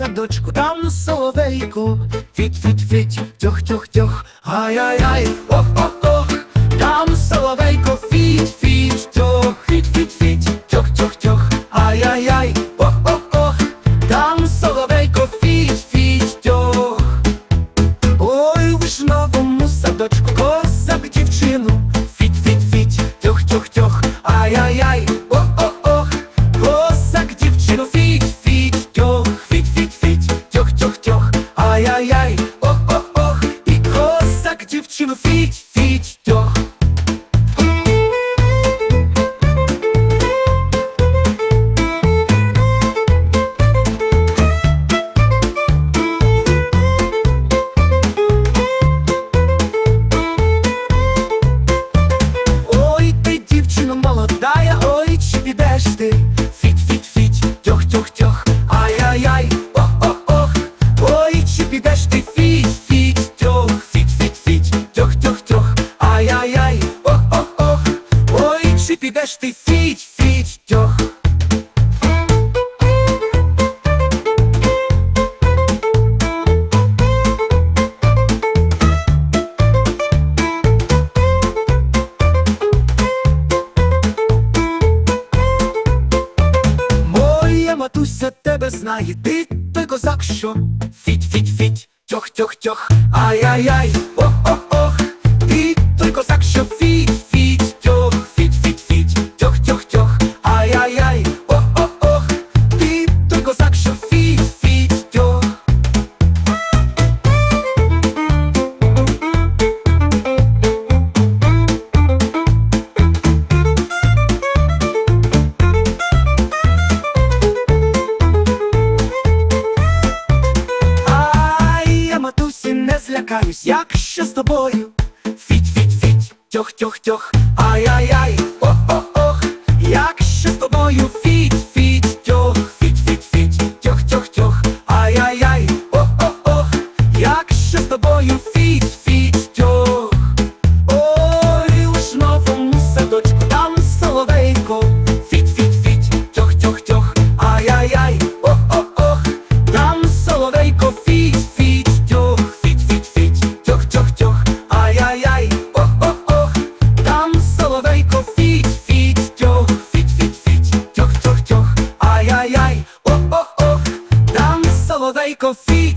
садочку, там соловейко, фіт фіт фіт, тьох тьох тьох, ай-яй-яй, ох ох ох, там соловейко, козак дівчину, фіт, фіт, тьох Ой, ти дівчина молодая, фіт, тьох, тьох, тьох, ай-яй-яй, ох, ох, ох, ой, чи підеш ти? Фіт, фіт, тьох. Матуся тебе знає, ти той козак, що фіть, фіть, фіть, тьох, тьох, тьох, ай-яй-яй, ох, козак, що фіть, фіть, тьох, фіть, фіть, фіть, тьох, тьох, тьох, ай-яй-яй, ох, ох, ох, ти той козак, що фіть, фіть, тьох. Ай, я матусі не злякаюсь, якщо з тобою тьох, тьох, тьох, ай-яй-яй, ох, ох, ох. Якщо ще moda y cocina.